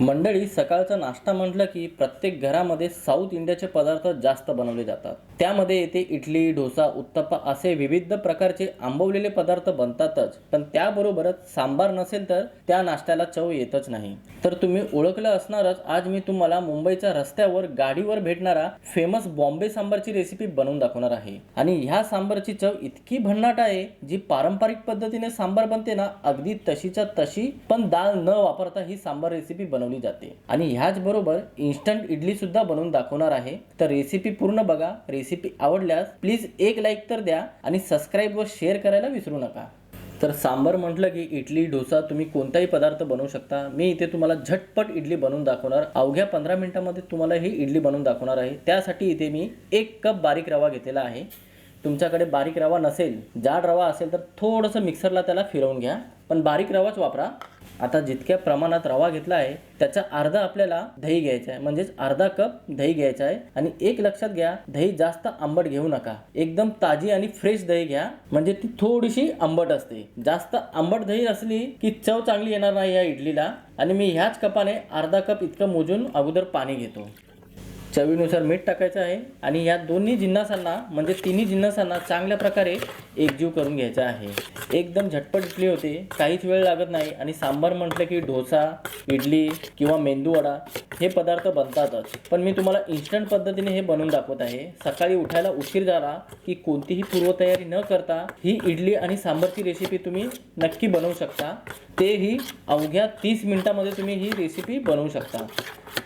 मंडळी सकाळचा नाश्ता म्हटलं की प्रत्येक घरामध्ये साऊथ इंडियाचे पदार्थ जास्त बनवले जातात. त्यामध्ये येते इडली डोसा उत्तप्पा असे विविध प्रकारचे आंबवलेले पदार्थ बनतातच. पण त्याबरोबरच सांबार नसेल तर त्या नाश्त्याला चव येतच नाही. तर तुम्ही ओळखलं असणारच आज मी तुम्हाला मुंबईच्या रस्त्यावर गाडीवर भेटणारा फेमस बॉम्बे सांबारची रेसिपी बनवून दाखवणार आहे. आणि ह्या सांबारची चव इतकी भन्नाट आहे जी पारंपरिक पद्धतीने सांबार बनते ना अगदी तशीच्या तशी पण डाळ न वापरता ही सांबार रेसिपी बनवली जाते. आणि ह्याचबरोबर इन्स्टंट इडली सुद्धा बनवून दाखवणार आहे. तर रेसिपी पूर्ण बघा. रेसिपी आवडल्यास प्लीज एक लाईक तर द्या आणि सबस्क्राईब व शेअर करायला विसरू नका. तर सांबर म्हटलं की इडली डोसा तुम्ही कोणताही पदार्थ बनवू शकता. मी इथे तुम्हाला झटपट इडली बनवून दाखवणार. अवघ्या पंधरा मिनिटामध्ये तुम्हाला ही इडली बनवून दाखवणार आहे. त्यासाठी इथे मी एक कप बारीक रवा घेतलेला आहे. तुमच्याकडे बारीक रवा नसेल जाड रवा असेल तर थोडंसं मिक्सरला त्याला फिरवून घ्या. पण बारीक रवाच वापरा. आता जितक्या प्रमाणात रवा घेतला आहे त्याचा अर्धा आपल्याला दही घ्यायचा आहे. म्हणजेच अर्धा कप दही घ्यायचा आहे. आणि एक लक्षात घ्या दही जास्त आंबट घेऊ नका. एकदम ताजी आणि फ्रेश दही घ्या. म्हणजे ती थोडीशी आंबट असते. जास्त आंबट दही असली की चव चांगली येणार नाही या इडलीला. आणि मी ह्याच कपाने अर्धा कप इतकं मोजून अगोदर पाणी घेतो. चवीनुसार मीठ टाकायचं आहे आणि या दोन्ही जिन्नसांना म्हणजे तिन्ही जिन्नसांना चांगल्या प्रकारे एकजीव करून घ्यायचा आहे. एकदम झटपट इडली होते काहीच वेळ लागत नाही आणि सांबार म्हटलं की डोसा इडली किंवा मेंदूवडा हे पदार्थ बनतातच. पण मी तुम्हाला इन्स्टंट पद्धतीने हे बनवून दाखवत आहे. सकाळी उठायला उशीर झाला की कोणतीही पूर्वतयारी न करता ही इडली आणि सांबारची रेसिपी तुम्ही नक्की बनवू शकता. तेही अवघ्या तीस मिनिटामध्ये तुम्ही ही रेसिपी बनवू शकता.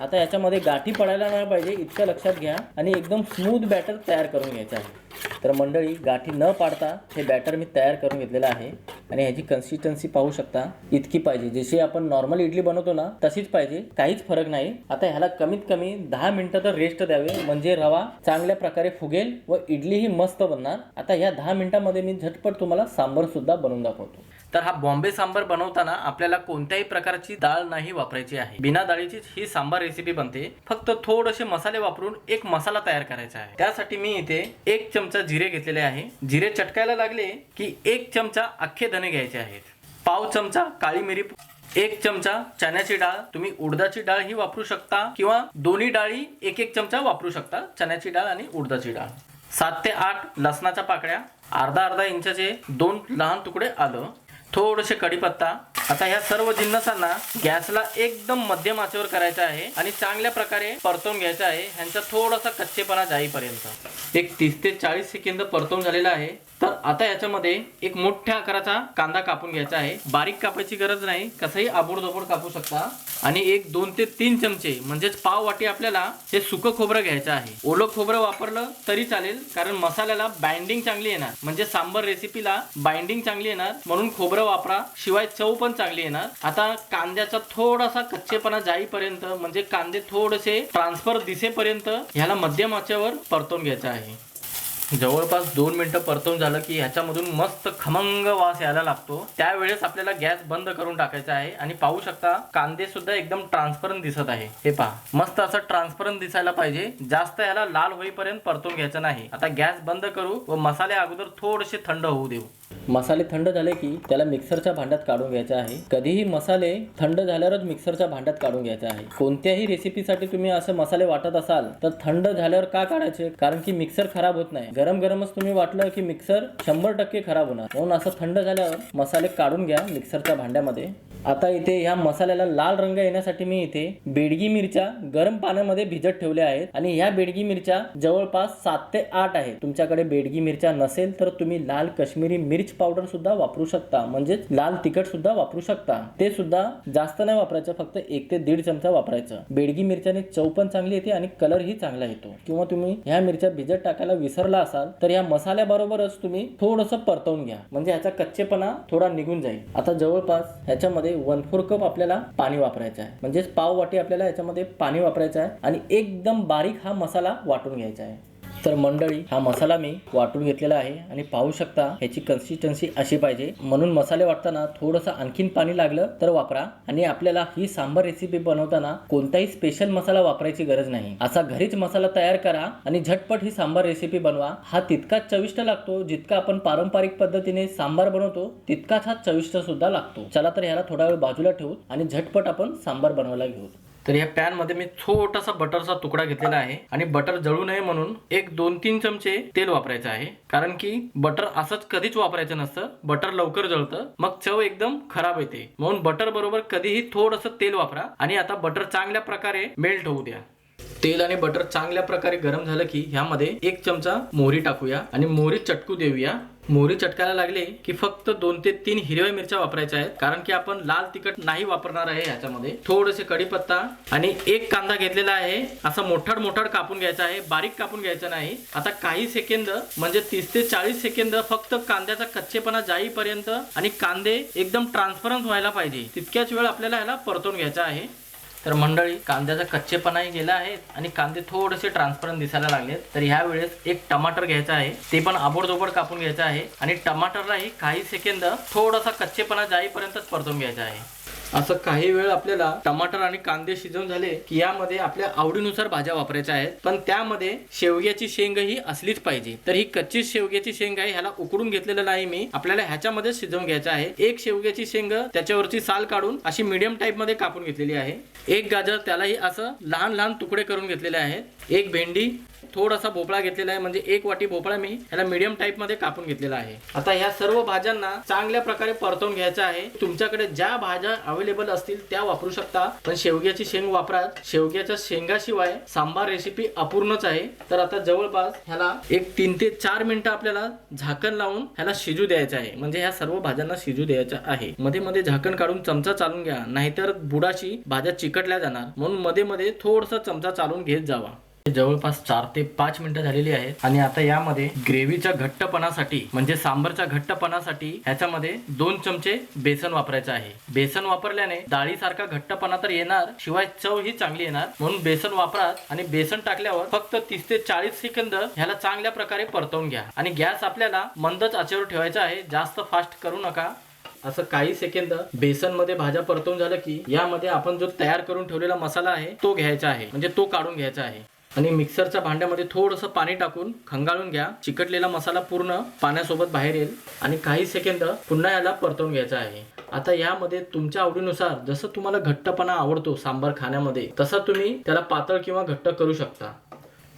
आता याच्यामध्ये गाठी पडायला नाही पाहिजे इतकं लक्षात घ्या आणि एकदम स्मूथ बॅटर तयार करून घ्यायचं आहे. तर मंडळी गाठी न पाडता हे बॅटर मी तयार करून घेतलेलं आहे आणि ह्याची कन्सिस्टन्सी पाहू शकता. इतकी पाहिजे. जशी आपण नॉर्मल इडली बनवतो ना तशीच पाहिजे. काहीच फरक नाही. आता ह्याला कमीत कमी दहा मिनिटं तर रेस्ट द्यावे. म्हणजे रवा चांगल्या प्रकारे फुगेल व इडली ही मस्त बनणार. आता ह्या दहा मिनिटामध्ये मी झटपट तुम्हाला सांबर सुद्धा बनवून दाखवतो. तर हा बॉम्बे सांबर बनवताना आपल्याला कोणत्याही प्रकारची डाळ नाही वापरायची आहे. बिना डाळीचीच ही सांबार रेसिपी बनते. फक्त थोडेसे मसाले वापरून एक मसाला तयार करायचा आहे. त्यासाठी मी इथे एक चमचा जिरे घेतलेले आहे. जिरे चटकायला लागले की एक चमचा अख्खे धने घ्यायचे आहेत. पाव चमचा काळी मिरी एक चमचा चण्याची डाळ. तुम्ही उडदाची डाळ ही वापरू शकता किंवा दोन्ही डाळी एक एक चमचा वापरू शकता. चण्याची डाळ आणि उडदाची डाळ. सात ते आठ लसणाच्या पाकळ्या. अर्धा अर्धा इंचाचे दोन लहान तुकडे आलं. थोडेसे कढीपत्ता आता ह्या सर्व जिन्नसांना गॅसला एकदम मध्यम आचेवर करायचा आहे आणि चांगल्या प्रकारे परतवून घ्यायचा आहे. ह्यांचा थोडासा कच्चेपणा जाईपर्यंत. एक तीस ते चाळीस सेकंद परतवून झालेला आहे. तर आता याच्यामध्ये एक मोठ्या आकाराचा कांदा कापून घ्यायचा आहे. बारीक कापायची गरज नाही. कसंही आबोडदोबड कापू शकता. आणि एक दोन ते तीन चमचे म्हणजेच पाव वाटी आपल्याला हे सुकं खोबरं घ्यायचं आहे. ओलं खोबरं वापरलं तरी चालेल कारण मसाल्याला बाइंडिंग चांगली येणार. म्हणजे सांबर रेसिपीला बाइंडिंग चांगली येणार. म्हणून खोबरं वापरा. शिवाय चव पण चांगली येणार. आता कांद्याचा थोडासा कच्चेपणा जाईपर्यंत म्हणजे कांदे थोडेसे ट्रान्सफर दिसेपर्यंत ह्याला मध्यम आचेवर परतून घ्यायचं आहे. जवळपास दोन मिनिटं परतवून झालं की ह्याच्यामधून मस्त खमंग वास यायला लागतो. त्यावेळेस आपल्याला गॅस बंद करून टाकायचा आहे आणि पाहू शकता कांदे सुद्धा एकदम ट्रान्सपरंट दिसत आहे. हे पहा मस्त असं ट्रान्सपरंट दिसायला पाहिजे. जास्त याला लाल होईपर्यंत परतून घ्यायचं नाही. आता गॅस बंद करू व मसाले अगोदर थोडेसे थंड होऊ देऊ. मसाले थंड झाले की त्याला मिक्सरच्या भांड्यात काढून घ्यायचे आहे. कधीही मसाले थंड झाल्यावरच मिक्सरच्या भांड्यात काढून घ्यायचे आहे. कोणत्याही रेसिपीसाठी तुम्ही असे मसाले वाटत असाल तर थंड झाल्यावर का काढायचे? कारण की मिक्सर खराब होत नाही. गरम गरमच तुम्ही वाटलं की मिक्सर शंभर टक्के खराब होणार. म्हणून असं थंड झाल्यावर मसाले काढून घ्या मिक्सरच्या भांड्यामध्ये. आता इथे ह्या मसाल्याला लाल रंग येण्यासाठी मी इथे बेडगी मिरच्या गरम पाण्यामध्ये भिजत ठेवल्या आहेत. आणि ह्या बेडगी मिरच्या जवळपास सात ते आठ आहेत. तुमच्याकडे बेडगी मिरच्या नसेल तर तुम्ही लाल काश्मीरी मिर्च पावडर सुद्धा वापरू शकता. म्हणजेच लाल तिखट सुद्धा वापरू शकता. ते सुद्धा जास्त नाही वापरायचं फक्त एक ते दीड चमचा वापरायचं. बेडगी मिरच्याने चव पण चांगली येते आणि कलरही चांगला येतो. किंवा तुम्ही ह्या मिरच्या भिजत टाकायला विसरला असाल तर या मसाल्याबरोबरच तुम्ही थोडंसं परतवून घ्या. म्हणजे ह्याचा कच्चेपणा थोडा निघून जाईल. आता जवळपास ह्याच्यामध्ये वन फोर कप आपल्याला पाणी वापरायचं आहे. म्हणजेच पाव वाटी आपल्याला याच्यामध्ये पाणी वापरायचं आहे आणि एकदम बारीक हा मसाला वाटून घ्यायचा आहे. तर मंडळी हा मसाला मी वाटून घेतलेला आहे आणि पाहू शकता ह्याची कन्सिस्टन्सी अशी पाहिजे. म्हणून मसाले वाटताना थोडंसं आणखीन पाणी लागलं तर वापरा आणि आपल्याला ही सांबार रेसिपी बनवताना कोणताही स्पेशल मसाला वापरायची गरज नाही. असा घरीच मसाला तयार करा आणि झटपट ही सांबार रेसिपी बनवा. हा तितकाच चविष्ट लागतो जितका आपण पारंपरिक पद्धतीने सांबार बनवतो तितकाच हा चविष्ट सुद्धा लागतो. चला तर ह्याला थोडा वेळ बाजूला ठेवू आणि झटपट आपण सांबार बनवायला घेऊ. तर या पॅनमध्ये मी छोटासा बटरचा तुकडा घेतलेला आहे आणि बटर जळू नये म्हणून एक दोन तीन चमचे तेल वापरायचं आहे. कारण की बटर असंच कधीच वापरायचं नसतं. बटर लवकर जळतं. मग चव एकदम खराब येते. म्हणून बटर बरोबर कधीही थोडंसं तेल वापरा आणि आता बटर चांगल्या प्रकारे मेल्ट होऊ द्या. तेल आणि बटर चांगल्या प्रकारे गरम झालं की ह्यामध्ये एक चमचा मोहरी टाकूया आणि मोहरी चटकू देऊया. मोहरी चटकायला लागले की फक्त दोन ते तीन हिरव्या मिरच्या वापरायच्या आहेत. कारण की आपण लाल तिखट नाही वापरणार आहे ह्याच्यामध्ये थोडेसे कढीपत्ता आणि एक कांदा घेतलेला आहे. असा मोठाड मोठाड कापून घ्यायचा आहे. बारीक कापून घ्यायचा नाही. आता काही सेकंद म्हणजे तीस ते चाळीस सेकंद फक्त कांद्याचा कच्चेपणा जाईपर्यंत आणि कांदे एकदम ट्रान्सपरंट व्हायला पाहिजे. तितक्याच वेळ आपल्याला ह्याला परतून घ्यायचा आहे. तर मंडळी कांद्याचा कच्चेपणाही गेला आहे आणि कांदे थोडेसे ट्रान्सपरंट दिसायला लागले तर ह्या वेळेस एक टमाटर घ्यायचा आहे. ते पण आबोडजोबड कापून घ्यायचं आहे आणि टमाटरलाही काही सेकंद थोडासा कच्चेपणा जाईपर्यंतच परतून घ्यायचा आहे. असं काही वेळ आपल्याला टमाटर आणि कांदे शिजवून झाले की यामध्ये आपल्या आवडीनुसार भाज्या वापरायच्या आहेत. पण त्यामध्ये शेवग्याची शेंग ही असलीच पाहिजे. तर ही कच्ची शेवग्याची शेंग आहे ह्याला उकडून घेतलेलं नाही मी. आपल्याला ह्याच्यामध्ये शिजवून घ्यायचं आहे. एक शेवग्याची शेंग त्याच्यावरची साल काढून अशी मीडियम टाईपमध्ये कापून घेतलेली आहे. एक गाजर त्यालाही असं लहान लहान तुकडे करून घेतलेले आहेत. एक भेंडी थोडासा भोपळा घेतलेला आहे. म्हणजे एक वाटी भोपळा मी ह्याला मीडियम टाईपमध्ये कापून घेतलेला आहे. आता ह्या सर्व भाज्यांना चांगल्या प्रकारे परतवून घ्यायचं आहे. तुमच्याकडे ज्या भाज्या अवेलेबल असतील त्या वापरू शकता. पण शेवग्याची शेंग वापरा. शेवग्याच्या शेंगाशिवाय सांबार रेसिपी अपूर्णच आहे. तर आता जवळपास ह्याला एक तीन ते चार मिनिटं आपल्याला झाकण लावून ह्याला शिजू द्यायचं आहे. म्हणजे ह्या सर्व भाज्यांना शिजू द्यायचं आहे. मध्ये मध्ये झाकण काढून चमचा चालून घ्या. नाहीतर बुडाशी भाज्या चिकटल्या जाणार. म्हणून मध्ये मध्ये थोडसा चमचा चालून घेत जावा. जवळपास चार ते पाच मिनिटं झालेली आहेत. आणि आता यामध्ये ग्रेव्हीच्या घट्टपणासाठी म्हणजे सांबरच्या घट्टपणासाठी ह्याच्यामध्ये दोन चमचे बेसन वापरायचं आहे. बेसन वापरल्याने डाळीसारखा घट्टपणा तर येणार शिवाय चव ही चांगली येणार. म्हणून बेसन वापरा आणि बेसन टाकल्यावर फक्त तीस ते चाळीस सेकंद ह्याला चांगल्या प्रकारे परतवून घ्या. आणि गॅस आपल्याला मंदच आचेवर ठेवायचा आहे. जास्त फास्ट करू नका. असं काही सेकंद बेसनमध्ये भाज्या परतवून झालं की यामध्ये आपण जो तयार करून ठेवलेला मसाला आहे तो घ्यायचा आहे. म्हणजे तो काढून घ्यायचा आहे. आणि मिक्सरच्या भांड्यामध्ये थोडंसं पाणी टाकून खंगाळून घ्या. चिकटलेला मसाला पूर्ण पाण्यासोबत बाहेर येईल. आणि काही सेकंद पुन्हा याला परतवून घ्यायचा आहे. आता यामध्ये तुमच्या आवडीनुसार जसं तुम्हाला घट्टपणा आवडतो सांबार खाण्यामध्ये तसा तुम्ही त्याला पातळ किंवा घट्ट करू शकता.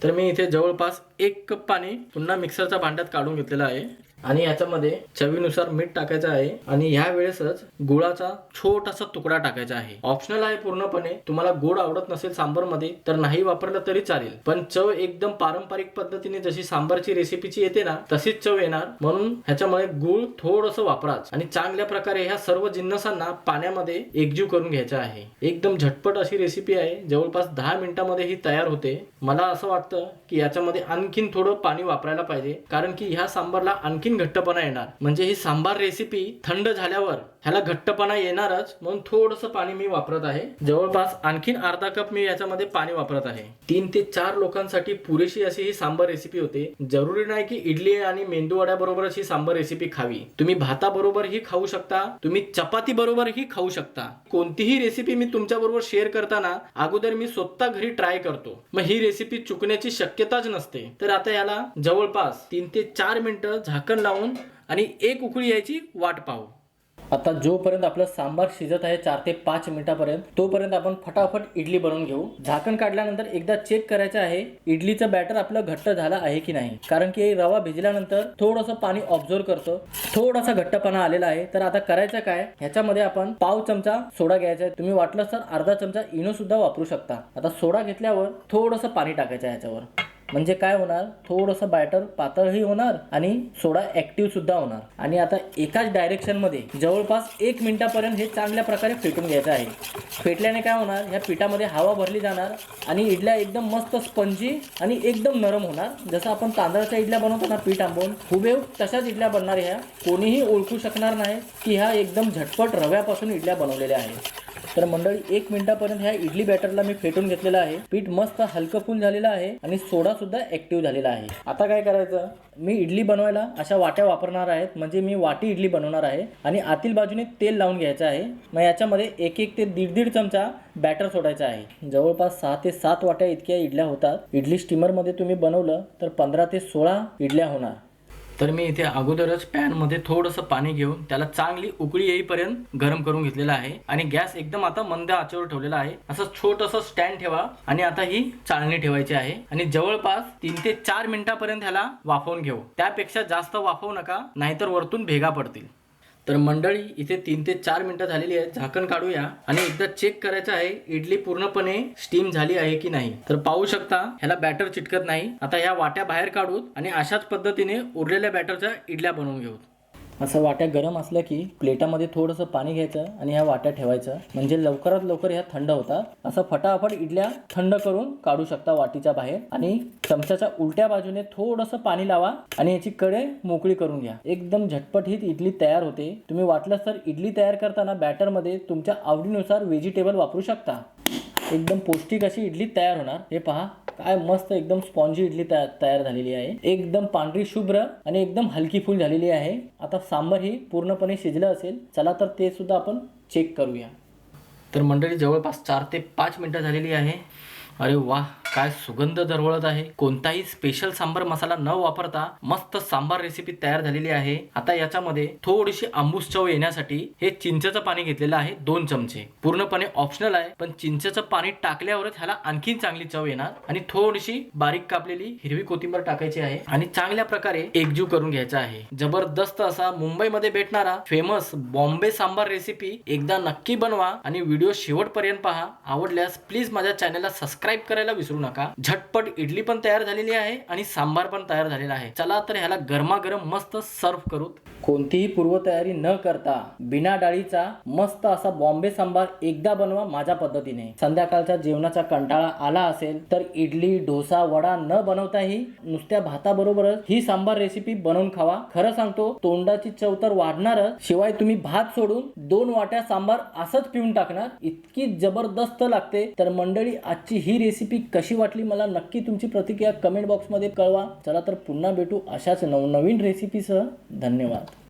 तर मी इथे जवळपास एक कप पाणी पुन्हा मिक्सरच्या भांड्यात काढून घेतलेलं आहे. आणि याच्यामध्ये चवीनुसार मीठ टाकायचं आहे आणि ह्या वेळेसच गुळाचा छोटासा तुकडा टाकायचा आहे. ऑप्शनल आहे पूर्णपणे. तुम्हाला गोड आवडत नसेल सांबरमध्ये तर नाही वापरलं तरी चालेल. पण चव एकदम पारंपरिक पद्धतीने जशी सांबारची रेसिपीची येते ना तशीच चव येणार. म्हणून ह्याच्यामुळे गुळ थोडस वापराच. आणि चांगल्या प्रकारे ह्या सर्व जिन्नसांना पाण्यामध्ये एकजीव करून घ्यायचा आहे. एकदम झटपट अशी रेसिपी आहे. जवळपास दहा मिनिटांमध्ये ही तयार होते. मला असं वाटतं की याच्यामध्ये आणखीन थोडं पाणी वापरायला पाहिजे. कारण की ह्या सांबारला आणखीन घट्टपणा येणार. म्हणजे ही सांबार रेसिपी थंड झाल्यावर ह्याला घट्टपणा येणारच म्हणून थोडंसं पाणी मी वापरत आहे. जवळपास आणखीन अर्धा कप मी याच्यामध्ये पाणी वापरत आहे. तीन ते चार लोकांसाठी पुरेशी अशी ही सांबार रेसिपी होते. जरुरी नाही की इडली आणि मेंदू वड्याबरोबरच ही सांबार रेसिपी खावी. तुम्ही भाताबरोबर ही खाऊ शकता तुम्ही चपाती बरोबर ही खाऊ शकता. कोणतीही रेसिपी मी तुमच्या बरोबर शेअर करताना अगोदर मी स्वतः घरी ट्राय करतो. मग ही रेसिपी चुकण्याची शक्यताच नसते. तर आता याला जवळपास तीन ते चार मिनिटं झाकण लावून आणि एक उकळी यायची वाट पाहू. आता जोपर्यंत आपलं सांबार शिजत आहे चार ते पाच मिनिटापर्यंत तोपर्यंत आपण फटाफट इडली बनवून घेऊ. झाकण काढल्यानंतर एकदा चेक करायचं आहे इडलीचं बॅटर आपलं घट्ट झालं आहे की नाही. कारण की रवा भिजल्यानंतर थोडंसं पाणी ऑब्झर्व करतं. थोडासा घट्टपणा आलेला आहे. तर आता करायचं काय? ह्याच्यामध्ये आपण पाव चमचा सोडा घ्यायचा आहे. तुम्ही वाटलं तर अर्धा चमचा इनो सुद्धा वापरू शकता. आता सोडा घेतल्यावर थोडंसं पाणी टाकायचं आहे ह्याच्यावर. म्हणजे काय होणार? थोडंसं बॅटर पातळही होणार आणि सोडा ऍक्टिव्ह सुद्धा होणार. आणि आता एकाच डायरेक्शनमध्ये जवळपास एक मिनिटापर्यंत हे चांगल्या प्रकारे फेटून घ्यायचं आहे. फेटल्याने काय होणार? ह्या पिठामध्ये हवा भरली जाणार आणि इडल्या एकदम मस्त स्पंजी आणि एकदम नरम होणार. जसं आपण तांदळाच्या इडल्या बनवतो ना पीठ आंबवून हुबेहूब तशाच इडल्या बनणार ह्या कोणीही ओळखू शकणार नाही की ह्या एकदम झटपट रव्यापासून इडल्या बनवलेल्या आहेत. तर मंडळी एक मिनिटापर्यंत ह्या इडली बॅटरला मी फेटून घेतलेला आहे. पीठ मस्त हलकं फुल झालेलं आहे आणि सोडा सुद्धा ऍक्टिव्ह झालेला आहे. आता काय करायचं? मी इडली बनवायला अशा वाट्या वापरणार आहेत. म्हणजे मी वाटी इडली बनवणार आहे आणि आतील बाजूने तेल लावून घ्यायचं आहे. मग याच्यामध्ये एक एक ते दीड दीड चमचा बॅटर सोडायचा आहे. जवळपास सहा ते सात वाट्या इतक्या इडल्या होतात. इडली स्टीमरमध्ये तुम्ही बनवलं तर पंधरा ते सोळा इडल्या होणार. तर मी इथे अगोदरच पॅनमध्ये थोडंसं पाणी घेऊन त्याला चांगली उकळी येईपर्यंत गरम करून घेतलेला आहे. आणि गॅस एकदम आता मंद आचेवर ठेवलेला आहे. असं छोटंसं स्टँड ठेवा आणि आता ही चाळणी ठेवायची आहे. आणि जवळपास तीन ते चार मिनिटापर्यंत ह्याला वाफवून घेऊ. त्यापेक्षा जास्त वाफवू नका नाहीतर वरतून भेगा पडतील. तर मंडळी इथे तीन ते चार मिनिटं झालेली आहेत. झाकण काढूया. आणि एकदा चेक करायचं आहे इडली पूर्णपणे स्टीम झाली आहे की नाही. तर पाहू शकता ह्याला बॅटर चिटकत नाही. आता ह्या वाट्या बाहेर काढूत आणि अशाच पद्धतीने उरलेल्या बॅटरच्या इडल्या बनवून घेऊ असं वाट्या गरम असल्या की प्लेटामध्ये थोडंसं पाणी घ्यायचं आणि ह्या वाट्या ठेवायचं. म्हणजे लवकरात लवकर ह्या थंड होतात. असं फटाफट इडल्या थंड करून काढू शकता वाटीच्या बाहेर. आणि चमच्याच्या उलट्या बाजूने थोडंसं पाणी लावा आणि याची कडे मोकळी करून घ्या. एकदम झटपट ही इडली तयार होते. तुम्ही वाटलंच तर इडली तयार करताना बॅटरमध्ये तुमच्या आवडीनुसार व्हेजिटेबल वापरू शकता. एकदम पौष्टिक अशी इडली तयार होणार. हे पहा काय मस्त एकदम स्पॉन्जी इडली तयार तयार झालेली आहे. एकदम पांढरी शुभ्र आणि एकदम हलकी फुल झालेली आहे. आता सांबर ही पूर्णपणे शिजलं असेल. चला तर ते सुद्धा आपण चेक करूया. तर मंडळी जवळपास चार ते पाच मिनिटं झालेली आहे. अरे वा काय सुगंध दरवळत आहे. कोणताही स्पेशल सांबार मसाला न वापरता मस्त सांबार रेसिपी तयार झालेली आहे. आता याच्यामध्ये थोडीशी आंबूस चव येण्यासाठी हे चिंचेचं पाणी घेतलेलं आहे दोन चमचे. पूर्णपणे ऑप्शनल आहे पण चिंचेचं पाणी टाकल्यावरच ह्याला आणखीन चांगली चव येणार. आणि थोडीशी बारीक कापलेली हिरवी कोथिंबर टाकायची आहे आणि चांगल्या प्रकारे एकजीव करून घ्यायचा आहे. जबरदस्त असा मुंबईमध्ये भेटणारा फेमस बॉम्बे सांबार रेसिपी एकदा नक्की बनवा आणि व्हिडिओ शेवटपर्यंत पहा. आवडल्यास प्लीज माझ्या चॅनलला सबस्क्राईब करायला विसरू नका. झटपट इडली पण तयार झालेली आहे आणि सांबार पण तयार झालेला आहे. चला तर ह्याला गरमागरम मस्त सर्व करू कोणतीही पूर्वतयारी न करता बिना डाळीचा मस्त असा बॉम्बे सांबार एकदा बनवा माझ्या पद्धतीने. संध्याकाळच्या जेवणाचा कंटाळा आला असेल तर इडली डोसा वडा न बनवताही नुसत्या भाताबरोबरच ही सांबार रेसिपी बनवून खावा. खरं सांगतो तोंडाची चव तर वाढणारच. शिवाय तुम्ही भात सोडून दोन वाट्या सांबार असंच पिऊन टाकणार इतकी जबरदस्त लागते. तर मंडळी आजची ही ही रेसिपी कशी वाटली मला नक्की तुमची प्रतिक्रिया कमेंट बॉक्समध्ये कळवा. चला तर पुन्हा भेटू अशाच नवनवीन रेसिपीसह धन्यवाद.